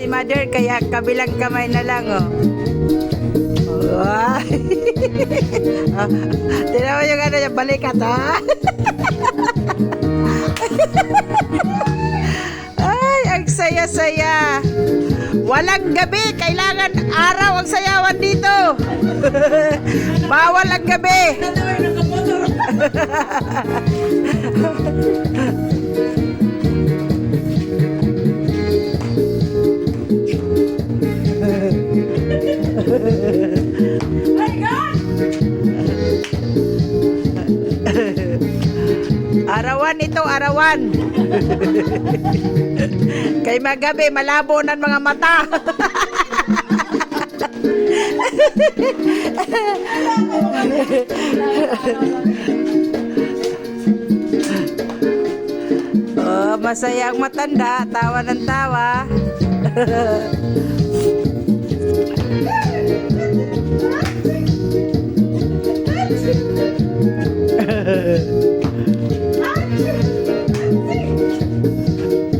Si mother, kaya kabilang kamay na lang, oh. Wow. oh, Tignan mo yung ano yung balikat, ha? Ay, ang saya-saya. Walang gabi, kailangan araw ang sayawan dito. Bawal ang gabi. Arawan ito, arawan. Kay magabi, malabo ng mga mata. oh, masaya ang matanda, tawa ng tawa.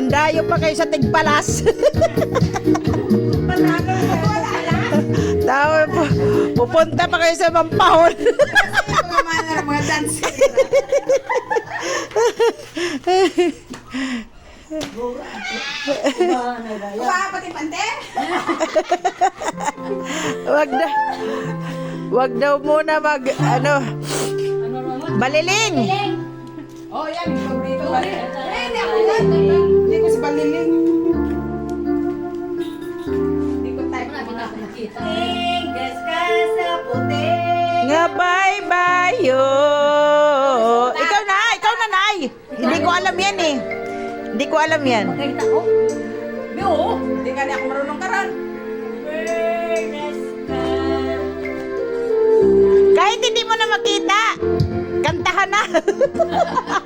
Mandayo pa kayo sa tigpalas. Tawag po, pupunta pa kayo sa pante? wag na. Wag daw muna mag, ano, baliling. Oh, yan. Paborito ba? Hindi ako yan. Hindi ko si Baliling. Hindi ko type na nakita. Tinggas ka sa puti. Nga bye-bye yo. Ikaw na, ikaw na, Nay. Hindi ko alam yan eh. Hindi ko alam yan. Nakita ko? Hindi, oo. Hindi ka niya ako marunong karan. Kahit hindi mo na makita, kantahan na.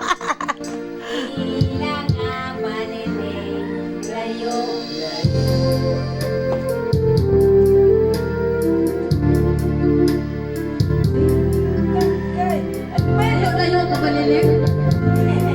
ganun, kabalilig.